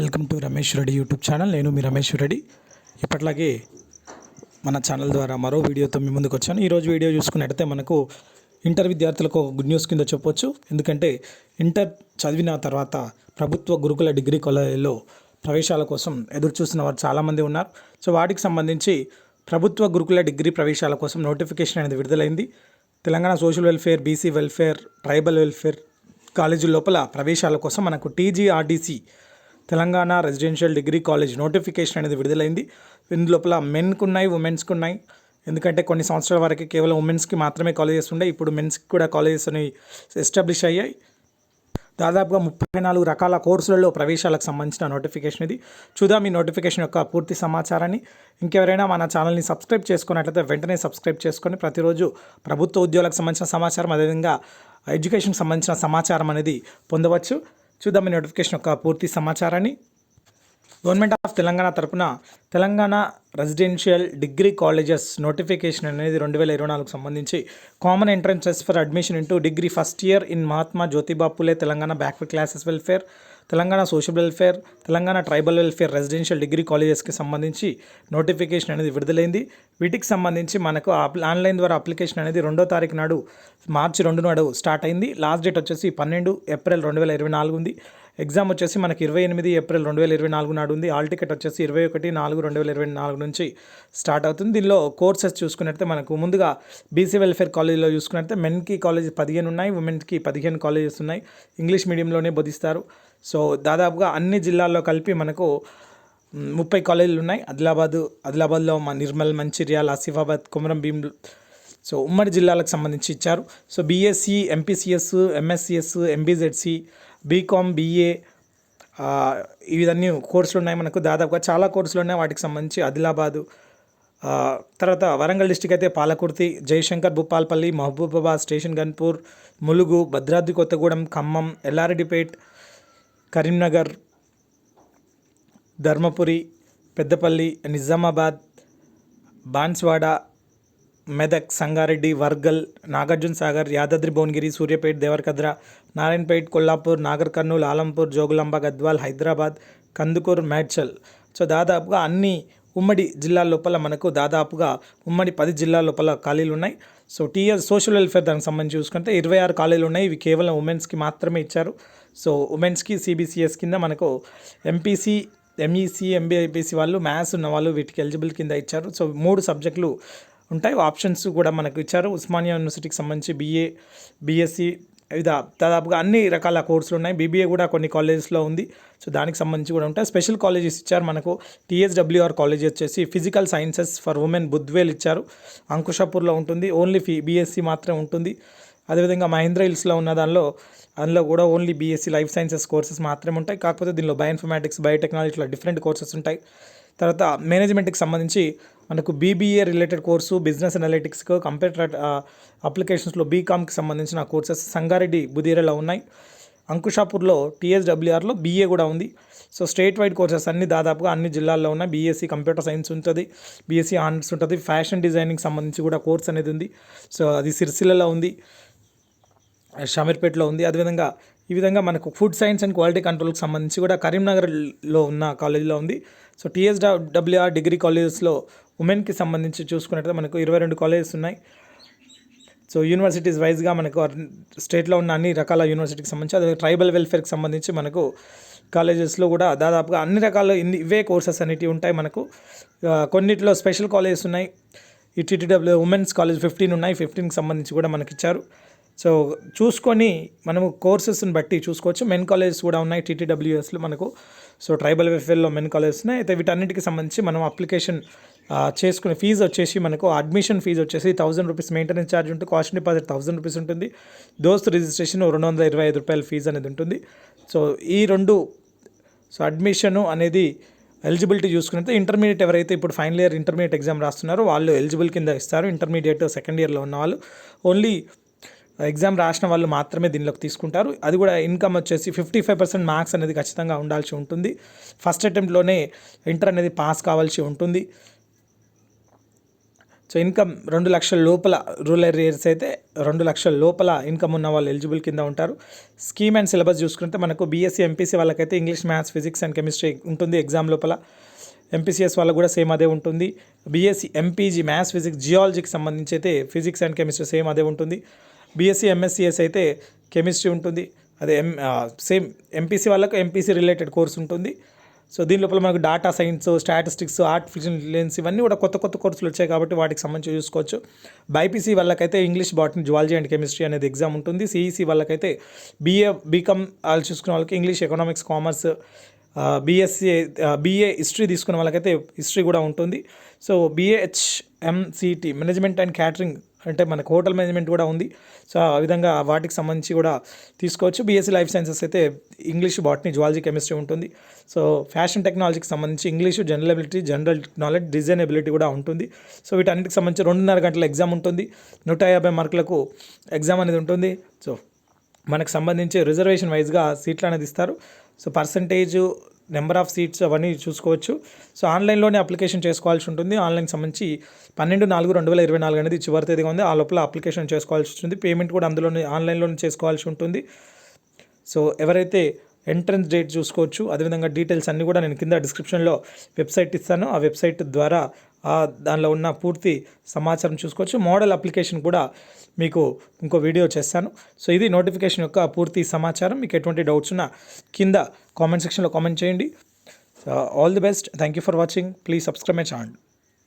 Welcome to Ramesh Reddy YouTube channel. నేను మీ రమేష్ రెడ్డి. ఇప్పట్లాగే మన ఛానల్ ద్వారా మరో వీడియోతో మీ ముందుకు వచ్చాను. ఈరోజు వీడియో చూసుకున్నట్టయితే మనకు ఇంటర్ విద్యార్థులకు ఒక గుడ్ న్యూస్ కింద చెప్పొచ్చు. ఎందుకంటే ఇంటర్ చదివిన తర్వాత ప్రభుత్వ గురుకుల డిగ్రీ కాలేజీలో ప్రవేశాల కోసం ఎదురు చూస్తున్న వారు చాలామంది ఉన్నారు. సో వాటికి సంబంధించి ప్రభుత్వ గురుకుల డిగ్రీ ప్రవేశాల కోసం నోటిఫికేషన్ అనేది విడుదలైంది. Telangana social welfare BC welfare tribal welfare college లోపల ప్రవేశాల కోసం మనకు TGRDC Telangana residential degree college notification అనేది విడుదలైంది. ఇందు లోపల మెన్కి ఉన్నాయి ఉమెన్స్కి ఉన్నాయి ఎందుకంటే కొన్ని సంవత్సరాల వరకు కేవలం ఉమెన్స్కి మాత్రమే కాలేజెస్ ఉండే. ఇప్పుడు మెన్స్కి కూడా కాలేజెస్ అనేవి ఎస్టాబ్లిష్ అయ్యాయి. దాదాపుగా ముప్పై నాలుగు రకాల కోర్సులలో ప్రవేశాలకు సంబంధించిన నోటిఫికేషన్ ఇది. చూద్దాం ఈ నోటిఫికేషన్ యొక్క పూర్తి సమాచారాన్ని. ఇంకెవరైనా మన ఛానల్ని సబ్స్క్రైబ్ చేసుకున్నట్లయితే వెంటనే సబ్స్క్రైబ్ చేసుకొని ప్రతిరోజు ప్రభుత్వ ఉద్యోగాలకు సంబంధించిన సమాచారం అదేవిధంగా ఎడ్యుకేషన్కి సంబంధించిన సమాచారం అనేది పొందవచ్చు. చూద్దాం ఈ నోటిఫికేషన్ యొక్క పూర్తి సమాచారాన్ని. గవర్నమెంట్ ఆఫ్ తెలంగాణ తరపున Telangana residential degree colleges notification అనేది రెండు వేల ఇరవై నాలుగు సంబంధించి common entrances for admission into degree first year in Mahatma Jyotiba Phule Telangana backward classes welfare Telangana social welfare Telangana tribal welfare residential degree కాలేజెస్కి సంబంధించి notification అనేది విడుదలైంది. వీటికి సంబంధించి మనకు ఆన్లైన్ ద్వారా అప్లికేషన్ అనేది రెండో తారీఖు నాడు మార్చి రెండు నాడు స్టార్ట్ అయింది. లాస్ట్ డేట్ వచ్చేసి పన్నెండు ఏప్రిల్ రెండు వేల ఇరవై నాలుగు ఉంది. ఎగ్జామ్ వచ్చేసి మనకి ఇరవై ఎనిమిది ఏప్రిల్ రెండు వేల ఇరవై నాలుగు నాడు ఉంది. ఆల్ టికెట్ వచ్చేసి ఇరవై ఒకటి నాలుగు రెండు వేల ఇరవై నాలుగు నుంచి స్టార్ట్ అవుతుంది. దీనిలో కోర్సెస్ చూసుకున్నట్లయితే మనకు ముందుగా బీసీ వెల్ఫేర్ కాలేజీలో చూసుకున్నట్లయితే మెన్కి కాలేజ్ పదిహేను ఉన్నాయి ఉమెన్కి పదిహేను కాలేజెస్ ఉన్నాయి. ఇంగ్లీష్ మీడియంలోనే బోధిస్తారు. సో దాదాపుగా అన్ని జిల్లాల్లో కలిపి మనకు ముప్పై కాలేజీలు ఉన్నాయి. ఆదిలాబాద్ ఆదిలాబాద్లో మా నిర్మల్ మంచిర్యాల ఆసిఫాబాద్ కుమరం భీమ్ సో ఉమ్మడి జిల్లాలకు సంబంధించి ఇచ్చారు. So BSc MPCS MSCS MBZC BCom BA ఇవన్నీ కోర్సులు ఉన్నాయి మనకు. దాదాపుగా చాలా కోర్సులు ఉన్నాయి వాటికి సంబంధించి. ఆదిలాబాదు తర్వాత వరంగల్ డిస్టిక్ అయితే పాలకుర్తి జయశంకర్ భూపాల్పల్లి మహబూబాబాద్ స్టేషన్ గన్పూర్ ములుగు భద్రాద్రి కొత్తగూడెం ఖమ్మం ఎల్లారెడ్డిపేట్ కరీంనగర్ ధర్మపురి పెద్దపల్లి నిజామాబాద్ బాన్స్వాడ మెదక్ సంగారెడ్డి వర్గల్ నాగార్జున సాగర్ యాదాద్రి భువనగిరి సూర్యాపేట్ దేవరకద్ర నారాయణపేట్ కొల్లాపూర్ నాగర్ కర్నూలు ఆలంపూర్ జోగులాంబ గద్వాల్ హైదరాబాద్ కందుకూరు మేడ్చల్. సో దాదాపుగా అన్ని ఉమ్మడి జిల్లా లోపల మనకు దాదాపుగా ఉమ్మడి పది జిల్లా లోపల ఖాళీలు ఉన్నాయి. సో టీఎస్ సోషల్ వెల్ఫేర్ దానికి సంబంధించి చూసుకుంటే ఇరవై ఆరు ఖాళీలు ఉన్నాయి. ఇవి కేవలం ఉమెన్స్కి మాత్రమే ఇచ్చారు. సో ఉమెన్స్కి సిబిసిఎస్ కింద మనకు ఎంపీసీ ఎంఈసీ ఎంబీఐపీసీ వాళ్ళు మ్యాథ్స్ ఉన్న వాళ్ళు వీటికి ఎలిజిబుల్ కింద ఇచ్చారు. సో మూడు సబ్జెక్టులు ఉంటాయి. ఆప్షన్స్ కూడా మనకు ఇచ్చారు. ఉస్మానియా యూనివర్సిటీకి సంబంధించి బీఏ బీఎస్సీ వివిధ దాదాపుగా అన్ని రకాల కోర్సులు ఉన్నాయి. బీబీఏ కూడా కొన్ని కాలేజెస్లో ఉంది. సో దానికి సంబంధించి కూడా ఉంటాయి. స్పెషల్ కాలేజెస్ ఇచ్చారు మనకు. టీఎస్డబ్ల్యూఆర్ కాలేజ్ వచ్చేసి physical sciences for women Budvel ఇచ్చారు. అంకుషాపూర్లో ఉంటుంది. ఓన్లీ ఫీ బీఎస్సీ మాత్రమే ఉంటుంది. అదేవిధంగా మహేంద్ర హిల్స్లో ఉన్న దానిలో అందులో కూడా only BSc life sciences courses మాత్రమే ఉంటాయి. కాకపోతే దీనిలో బయోఇన్ఫర్మాటిక్స్ బయోటెక్నాలజీ ఇట్లా డిఫరెంట్ కోర్సెస్ ఉంటాయి. తర్వాత మేనేజ్మెంట్కి సంబంధించి మనకు BBA related course business analytics computer అప్లికేషన్స్లో బీకామ్కి సంబంధించిన కోర్సెస్ సంగారెడ్డి బుధీరలో ఉన్నాయి. అంకుషాపూర్లో టీఎస్డబ్ల్యూఆర్లో బీఏ కూడా ఉంది. సో స్టేట్ వైడ్ కోర్సెస్ అన్ని దాదాపుగా అన్ని జిల్లాల్లో ఉన్నాయి. బీఎస్సీ కంప్యూటర్ సైన్స్ ఉంటుంది. బీఎస్సీ ఆనర్స్ ఉంటుంది. ఫ్యాషన్ డిజైనింగ్ సంబంధించి కూడా కోర్స్ అనేది ఉంది. సో అది సిరిసిల్లలో ఉంది. షమీర్పేటలో ఉంది. అదేవిధంగా ఈ విధంగా మనకు ఫుడ్ సైన్స్ అండ్ క్వాలిటీ కంట్రోల్కి సంబంధించి కూడా కరీంనగర్లో ఉన్న కాలేజీలో ఉంది. సో టీఎస్ డబ్ల్యూఆర్ డిగ్రీ కాలేజెస్లో ఉమెన్కి సంబంధించి చూసుకున్నట్లయితే మనకు ఇరవై రెండు కాలేజెస్ ఉన్నాయి. సో యూనివర్సిటీస్ వైజ్గా మనకు స్టేట్లో ఉన్న అన్ని రకాల యూనివర్సిటీకి సంబంధించి అదే ట్రైబల్ వెల్ఫేర్కి సంబంధించి మనకు కాలేజెస్లో కూడా దాదాపుగా అన్ని రకాల ఇన్ని ఇవే కోర్సెస్ అనేటివి ఉంటాయి మనకు. కొన్నిటిలో కొన్నిట్లో స్పెషల్ కాలేజెస్ ఉన్నాయి. ఈ టీటీడబ్ల్యూ ఉమెన్స్ కాలేజ్ ఫిఫ్టీన్ ఉన్నాయి. ఫిఫ్టీన్కి సంబంధించి కూడా మనకి ఇచ్చారు సో చూసుకొని మనము కోర్సెస్ని బట్టి చూసుకోవచ్చు. మెన్ కాలేజెస్ కూడా ఉన్నాయి టీటీడబ్ల్యూఎస్లో మనకు. సో ట్రైబల్ వెల్ఫేర్లో మెన్ కాలేజెస్ ఉన్నాయి. అయితే వీటన్నిటికి సంబంధించి మనం అప్లికేషన్ చేసుకునే ఫీజు వచ్చేసి మనకు అడ్మిషన్ ఫీజు వచ్చేసి థౌసండ్ రూపీస్ మెయింటెనెన్స్ ఛార్జ్ ఉంటుంది కాస్ట్ డిపాజిట్ థౌసండ్ రూపీస్ ఉంటుంది దోస్త్ రిజిస్ట్రేషన్ రెండు వందల ఇరవై ఐదు రూపాయల ఫీజు అనేది ఉంటుంది. సో ఈ రెండు సో అడ్మిషను అనేది ఎలిజిబిలిటీ చూసుకున్నట్టు ఇంటర్మీడియట్ ఎవరైతే ఇప్పుడు ఫైనల్ ఇయర్ ఇంటర్మీడియట్ ఎగ్జామ్ రాస్తున్నారో వాళ్ళు ఎలిజిబుల్ కింద ఇస్తారు. ఇంటర్మీడియట్ సెకండ్ ఇయర్లో ఉన్న వాళ్ళు. ఓన్లీ ఎగ్జామ్ రాసిన వాళ్ళు మాత్రమే దీనిలోకి తీసుకుంటారు. అది కూడా ఇన్కమ్ వచ్చేసి ఫిఫ్టీ ఫైవ్ పర్సెంట్ మార్క్స్ అనేది ఖచ్చితంగా ఉండాల్సి ఉంటుంది. ఫస్ట్ అటెంప్ట్లోనే ఇంటర్ అనేది పాస్ కావాల్సి ఉంటుంది. సో ఇన్కమ్ రెండు లక్షల లోపల రూరల్ ఏరియాస్ అయితే రెండు లక్షల లోపల ఇన్కమ్ ఉన్న వాళ్ళు ఎలిజిబుల్ కింద ఉంటారు. స్కీమ్ అండ్ సిలబస్ చూసుకుంటే మనకు బీఎస్సీ ఎంపీసీ వాళ్ళకైతే English maths physics and chemistry ఉంటుంది ఎగ్జామ్ లోపల. ఎంపీసీఎస్ వాళ్ళకు కూడా సేమ్ అదే ఉంటుంది. బీఎస్సీ ఎంపీజీ మ్యాథ్స్ ఫిజిక్స్ జియాలజీకి సంబంధించి అయితే ఫిజిక్స్ అండ్ కెమిస్ట్రీ సేమ్ అదే ఉంటుంది. బీఎస్సీ ఎంఎస్సిఎస్ అయితే కెమిస్ట్రీ ఉంటుంది. అదే ఎం సేమ్ ఎంపీసీ వాళ్ళకు ఎంపీసీ రిలేటెడ్ కోర్స్ ఉంటుంది. సో దీని లోపల మనకు data science statistics artificial intelligence ఇవన్నీ కూడా కొత్త కొత్త కోర్సులు వచ్చాయి కాబట్టి వాటికి సంబంధించి చూసుకోవచ్చు. బైపీసీ వాళ్ళకైతే English botany zoology and chemistry అనేది ఎగ్జామ్ ఉంటుంది. సిఈసీ వాళ్ళకైతే బీఏ బీకామ్ వాళ్ళు చూసుకున్న వాళ్ళకి English economics commerce BSc BA history తీసుకున్న వాళ్ళకైతే హిస్టరీ కూడా ఉంటుంది. So BA HMCT management and catering అంటే మనకు హోటల్ మేనేజ్మెంట్ కూడా ఉంది. సో ఆ విధంగా వాటికి సంబంధించి కూడా తీసుకోవచ్చు. బీఎస్సీ లైఫ్ సైన్సెస్ అయితే ఇంగ్లీష్ బాటనీ జువాలజీ కెమిస్ట్రీ ఉంటుంది. సో ఫ్యాషన్ టెక్నాలజీకి సంబంధించి English general ability general knowledge design ability కూడా ఉంటుంది. సో వీటన్నిటికి సంబంధించి రెండున్నర గంటల ఎగ్జామ్ ఉంటుంది. నూట యాభై మార్కులకు ఎగ్జామ్ అనేది ఉంటుంది. సో మనకు సంబంధించి రిజర్వేషన్ వైజ్గా సీట్లు అనేది ఇస్తారు. So percentage number of seats అవన్నీ చూసుకోవచ్చు. సో ఆన్లైన్లోనే అప్లికేషన్ చేసుకోవాల్సి ఉంటుంది. ఆన్లైన్ సంబంధించి పన్నెండు నాలుగు రెండు వేల ఇరవై నాలుగు అనేది చివరి తేదీగా ఉంది. ఆ లోపల అప్లికేషన్ చేసుకోవాల్సి ఉంటుంది. పేమెంట్ కూడా అందులోనే ఆన్లైన్లోనే చేసుకోవాల్సి ఉంటుంది. సో ఎవరైతే ఎంట్రన్స్ డేట్ చూసుకోవచ్చు అదేవిధంగా డీటెయిల్స్ అన్నీ కూడా నేను కింద డిస్క్రిప్షన్లో వెబ్సైట్ ఇస్తాను. ఆ వెబ్సైట్ ద్వారా దానిలో ఉన్న పూర్తి సమాచారం చూసుకోవచ్చు. మోడల్ అప్లికేషన్ కూడా మీకు ఇంకో వీడియో చేస్తాను. సో ఇది నోటిఫికేషన్ యొక్క పూర్తి సమాచారం. మీకు ఎటువంటి డౌట్స్ ఉన్నా కింద కామెంట్ సెక్షన్లో కామెంట్ చేయండి. All the best. Thank you for watching please subscribe my channel